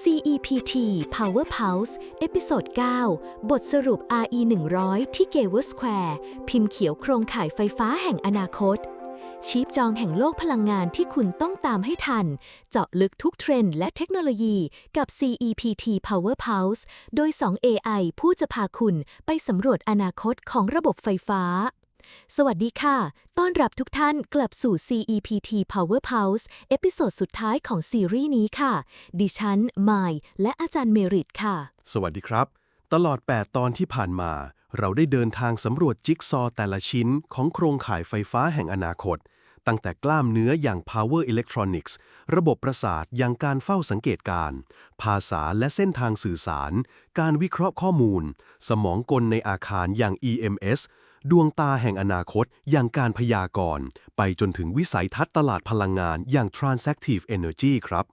CEPT Power Pulse เอพิโซด9 บทสรุป RE 100ที่ g a v e r Square พิมพ์เขียวโครงข่ายไฟฟ้าแห่งอนาคต ชีพจองแห่งโลกพลังงานที่คุณต้องตามให้ทัน เจาะลึกทุกเทรนด์และเทคโนโลยีกับ CEPT Power Pulse โดย 2 AI ผู้จะพาคุณไปสำรวจอนาคตของระบบไฟฟ้า สวัสดีค่ะ ต้อนรับทุกท่านกลับสู่ CEPT Power Pulse เอพิโซดสุดท้ายของซีรีส์นี้ค่ะ ดิฉันไมล์และอาจารย์เมริตค่ะ สวัสดีครับ ตลอด 8 ตอนที่ผ่านมา เราได้เดินทางสำรวจจิ๊กซอว์แต่ละชิ้นของโครงข่ายไฟฟ้าแห่งอนาคต ตั้งแต่กล้ามเนื้ออย่าง power electronics ระบบประสาทอย่างการเฝ้าสังเกตการ ภาษาและเส้นทางสื่อสาร การวิเคราะห์ข้อมูล สมองกลในอาคารอย่าง EMS ดวงตาแห่งอนาคตอย่างการพยากรณ์ ไปจนถึงวิสัยทัศน์ตลาดพลังงานอย่าง transactive energy ครับ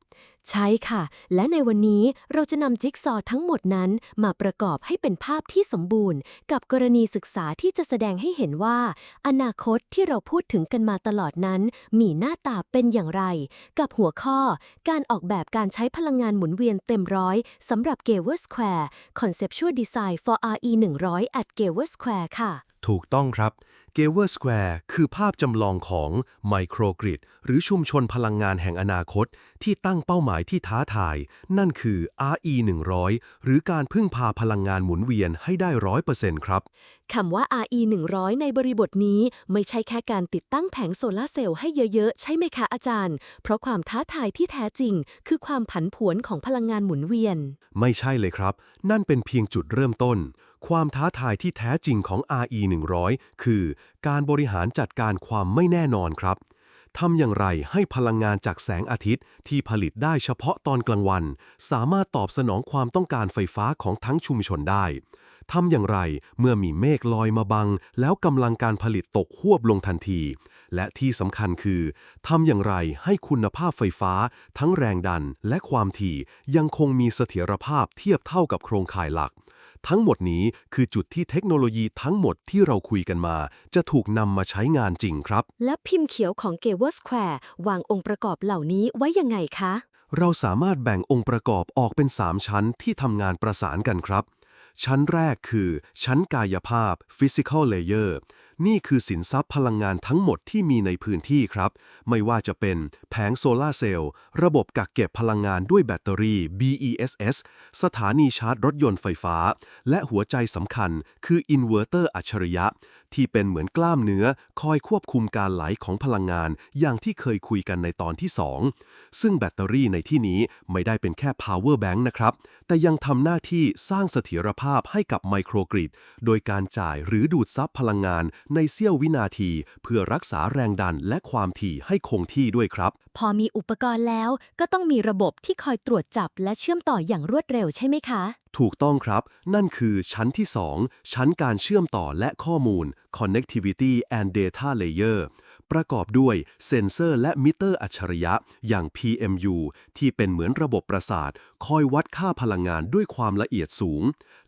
ใช่ค่ะ และในวันนี้เราจะนำจิ๊กซอว์ทั้งหมดนั้นมาประกอบให้เป็นภาพที่สมบูรณ์ กับกรณีศึกษาที่จะแสดงให้เห็นว่า อนาคตที่เราพูดถึงกันมาตลอดนั้น มีหน้าตาเป็นอย่างไร กับหัวข้อ การออกแบบการใช้พลังงานหมุนเวียนเต็มร้อยสำหรับ g a v e r Square Conceptual Design for RE 100 at g a v e r Square ค่ะ ถูกต้องครับ เกเวอร์สแควร์คือภาพจำลองของไมโครกริดหรือชุมชนพลังงานแห่งอนาคต ที่ตั้งเป้าหมายที่ท้าทาย นั่นคือ RE 100หรือการพึ่งพาพลังงานหมุนเวียนให้ได้ร้อยเปอร์เซ็นต์ครับคำว่า RE 100ในบริบทนี้ไม่ใช่แค่การติดตั้งแผงโซลาร์เซลล์ให้เยอะๆ ใช่ไหมคะอาจารย์ เพราะความท้าทายที่แท้จริง คือความผันผวนของพลังงานหมุนเวียน ไม่ใช่เลยครับ นั่นเป็นเพียงจุดเริ่มต้น ความท้าทายที่แท้จริงของ RE 100 คือการบริหารจัดการความไม่แน่นอนครับทำอย่างไรให้พลังงานจากแสงอาทิตย์ที่ผลิตได้เฉพาะตอนกลางวัน สามารถตอบสนองความต้องการไฟฟ้าของทั้งชุมชนได้ทำอย่างไรเมื่อมีเมฆลอยมาบัง แล้วกำลังการผลิตตกหวบลงทันที และที่สำคัญคือทำอย่างไรให้คุณภาพไฟฟ้า ทั้งแรงดันและความถี่ยังคงมีเสถียรภาพเทียบเท่ากับโครงข่ายหลัก ทั้งหมดนี้คือจุดที่เทคโนโลยีทั้งหมดที่เราคุยกันมา จะถูกนำมาใช้งานจริงครับ และพิมพ์เขียวของ g a v e r Square วางองค์ประกอบเหล่านี้ไว้ยังไงคะ เราสามารถแบ่งองค์ประกอบออกเป็น 3 ชั้นที่ทำงานประสานกันครับ ชั้นแรกคือ ชั้นกายภาพ physical layer นี่คือสินทรัพย์พลังงานทั้งหมดที่มีในพื้นที่ครับ ไม่ว่าจะเป็นแผงโซลาร์เซลล์ ระบบกักเก็บพลังงานด้วยแบตเตอรี่ BESS สถานีชาร์จรถยนต์ไฟฟ้า และหัวใจสำคัญคืออินเวอร์เตอร์อัจฉริยะ ที่เป็นเหมือนกล้ามเนื้อ คอยควบคุมการไหลของพลังงาน อย่างที่เคยคุยกันในตอนที่ 2 ซึ่งแบตเตอรี่ในที่นี้ไม่ได้เป็นแค่ power bank นะครับ แต่ยังทำหน้าที่สร้างเสถียรภาพให้กับไมโครกริด โดยการจ่ายหรือดูดซับพลังงานในเสี้ยววินาทีเพื่อรักษาแรงดันและความถี่ให้คงที่ด้วยครับ พอมีอุปกรณ์แล้วก็ต้องมีระบบที่คอยตรวจจับและเชื่อมต่ออย่างรวดเร็วใช่ไหมคะ ถูกต้องครับ นั่นคือชั้นที่ 2 ชั้นการเชื่อมต่อและข้อมูล connectivity and data layer ประกอบด้วยเซ็นเซอร์และมิเตอร์อัจฉริยะ อย่าง PMU ที่เป็นเหมือนระบบประสาท คอยวัดค่าพลังงานด้วยความละเอียดสูง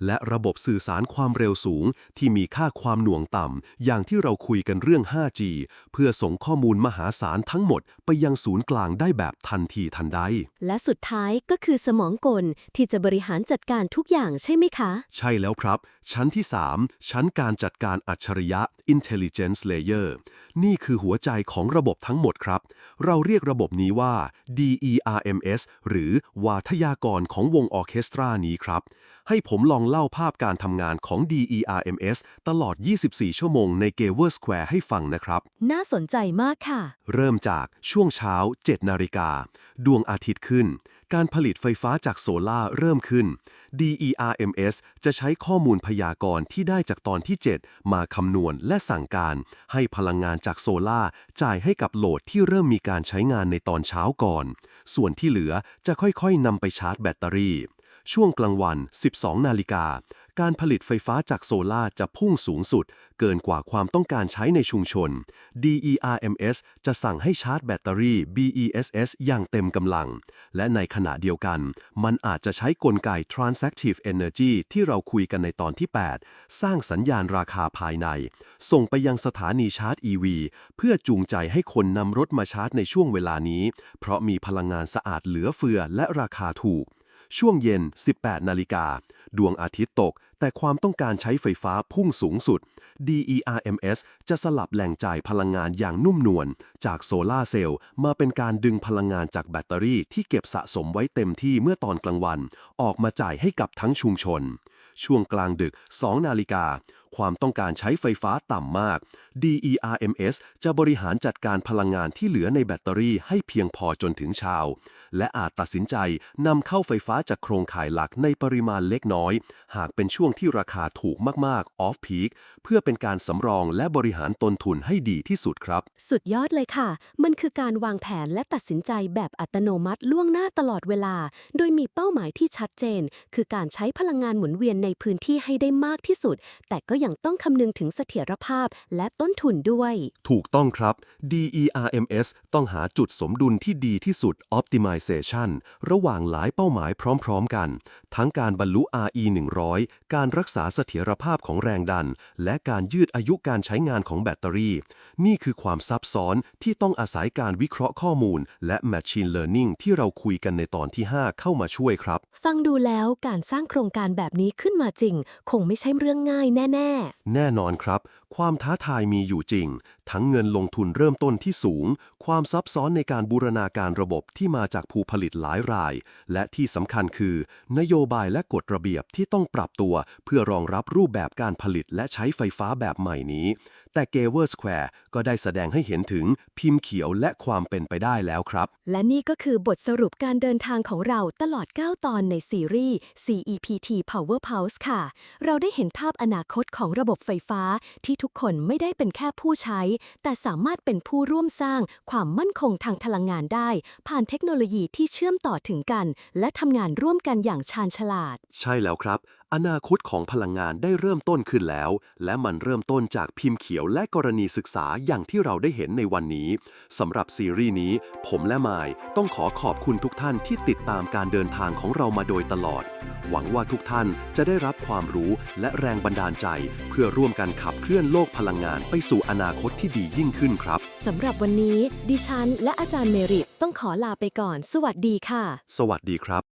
และระบบสื่อสารความเร็วสูง ที่มีค่าความหน่วงต่ำ อย่างที่เราคุยกันเรื่อง 5G เพื่อส่งข้อมูลมหาศาลทั้งหมด ไปยังศูนย์กลางได้แบบทันทีทันใด และสุดท้ายก็คือสมองกลที่จะบริหารจัดการทุกอย่างใช่ไหมคะ ใช่แล้วครับ ชั้นที่ 3 ชั้นการจัดการอัจฉริยะ intelligence layer นี่คือหัวใจของระบบทั้งหมดครับ เราเรียกระบบนี้ว่า DERMS หรือวาทยากรของวงออร์เคสตรานี้ครับ ให้ผมลองเล่าภาพการทำงานของ DERMS ตลอด 24 ชั่วโมงใน g a v e r Square ให้ฟังนะครับ น่าสนใจมากค่ะ เริ่มจากช่วงเช้า 7 นาฬิกา ดวงอาทิตย์ขึ้น การผลิตไฟฟ้าจากโซลา่าเริ่มขึ้น DERMS จะใช้ข้อมูลพยากรณ์ที่ได้จากตอนที่ 7 มาคำนวณและสั่งการ ให้พลังงานจากโซลา่าจ่ายให้กับโหลดที่เริ่มมีการใช้งานในตอนเช้าก่อน ส่วนที่เหลือจะค่อยๆนำไปชาร์จแบตเตอรี่ ช่วงกลางวัน 12 นาฬิกา การผลิตไฟฟ้าจากโซลาร์จะพุ่งสูงสุด เกินกว่าความต้องการใช้ในชุมชน DERMS จะสั่งให้ชาร์จแบตเตอรี่ BESS อย่างเต็มกำลัง และในขณะเดียวกัน มันอาจจะใช้กลไก Transactive Energy ที่เราคุยกันในตอนที่ 8 สร้างสัญญาณราคาภายใน ส่งไปยังสถานีชาร์จ EV เพื่อจูงใจให้คนนำรถมาชาร์จในช่วงเวลานี้ เพราะมีพลังงานสะอาดเหลือเฟือและราคาถูก ช่วงเย็น 18 นาฬิกา ดวงอาทิตย์ตก แต่ความต้องการใช้ไฟฟ้าพุ่งสูงสุด DERMS จะสลับแหล่งจ่ายพลังงานอย่างนุ่มนวล จากโซลาเซลล์มาเป็นการดึงพลังงานจากแบตเตอรี่ที่เก็บสะสมไว้เต็มที่เมื่อตอนกลางวัน ออกมาจ่ายให้กับทั้งชุมชน ช่วงกลางดึก 2 นาฬิกา ความต้องการใช้ไฟฟ้าต่ำมาก DERMS จะบริหารจัดการพลังงานที่เหลือในแบตเตอรี่ให้เพียงพอจนถึงเช้าและอาจตัดสินใจนำเข้าไฟฟ้าจากโครงข่ายหลักในปริมาณเล็กน้อย หากเป็นช่วงที่ราคาถูกมากๆ off peak เพื่อเป็นการสำรองและบริหารต้นทุนให้ดีที่สุดครับ สุดยอดเลยค่ะ มันคือการวางแผนและตัดสินใจแบบอัตโนมัติล่วงหน้าตลอดเวลา โดยมีเป้าหมายที่ชัดเจน คือการใช้พลังงานหมุนเวียนในพื้นที่ให้ได้มากที่สุด แต่ก็ยังต้องคำนึงถึงเสถียรภาพและต้นทุนด้วย ถูกต้องครับ DERMS ต้องหาจุดสมดุลที่ดีที่สุด optimization ระหว่างหลายเป้าหมายพร้อมๆกัน ทั้งการบรรลุ RE 100 การรักษาเสถียรภาพของแรงดัน และการยืดอายุการใช้งานของแบตเตอรี่ นี่คือความซับซ้อนที่ต้องอาศัยการวิเคราะห์ข้อมูล และ Machine Learning ที่เราคุยกันในตอนที่ 5 เข้ามาช่วยครับ ฟังดูแล้วการสร้างโครงการแบบนี้ขึ้นมาจริง คงไม่ใช่เรื่องง่ายแน่แน่นอนครับ ความท้าทายมีอยู่จริง ทั้งเงินลงทุนเริ่มต้นที่สูง ความซับซ้อนในการบูรณาการระบบที่มาจากผู้ผลิตหลายราย และที่สำคัญคือ นโยบายและกฎระเบียบที่ต้องปรับตัว เพื่อรองรับรูปแบบการผลิตและใช้ไฟฟ้าแบบใหม่นี้ แต่เกเวอร์สแควร์ก็ได้แสดงให้เห็นถึงพิมพ์เขียวและความเป็นไปได้แล้วครับ และนี่ก็คือบทสรุปการเดินทางของเราตลอด 9 ตอนในซีรีส์ CEPT Power Pulse ค่ะ เราได้เห็นภาพอนาคตของระบบไฟฟ้าที่ทุกคนไม่ได้เป็นแค่ผู้ใช้ แต่สามารถเป็นผู้ร่วมสร้างความมั่นคงทางพลังงานได้ ผ่านเทคโนโลยีที่เชื่อมต่อถึงกัน และทำงานร่วมกันอย่างชาญฉลาด ใช่แล้วครับ อนาคตของพลังงานได้เริ่มต้นขึ้นแล้ว และมันเริ่มต้นจากพิมพ์เขียวและกรณีศึกษาอย่างที่เราได้เห็นในวันนี้สำหรับซีรีส์นี้ ผมและมายต้องขอขอบคุณทุกท่านที่ติดตามการเดินทางของเรามาโดยตลอด หวังว่าทุกท่านจะได้รับความรู้และแรงบันดาลใจ เพื่อร่วมกันขับเคลื่อนโลกพลังงานไปสู่อนาคตที่ดียิ่งขึ้นครับ สำหรับวันนี้ ดิฉันและอาจารย์เมริตต้องขอลาไปก่อน สวัสดีค่ะ สวัสดีครับ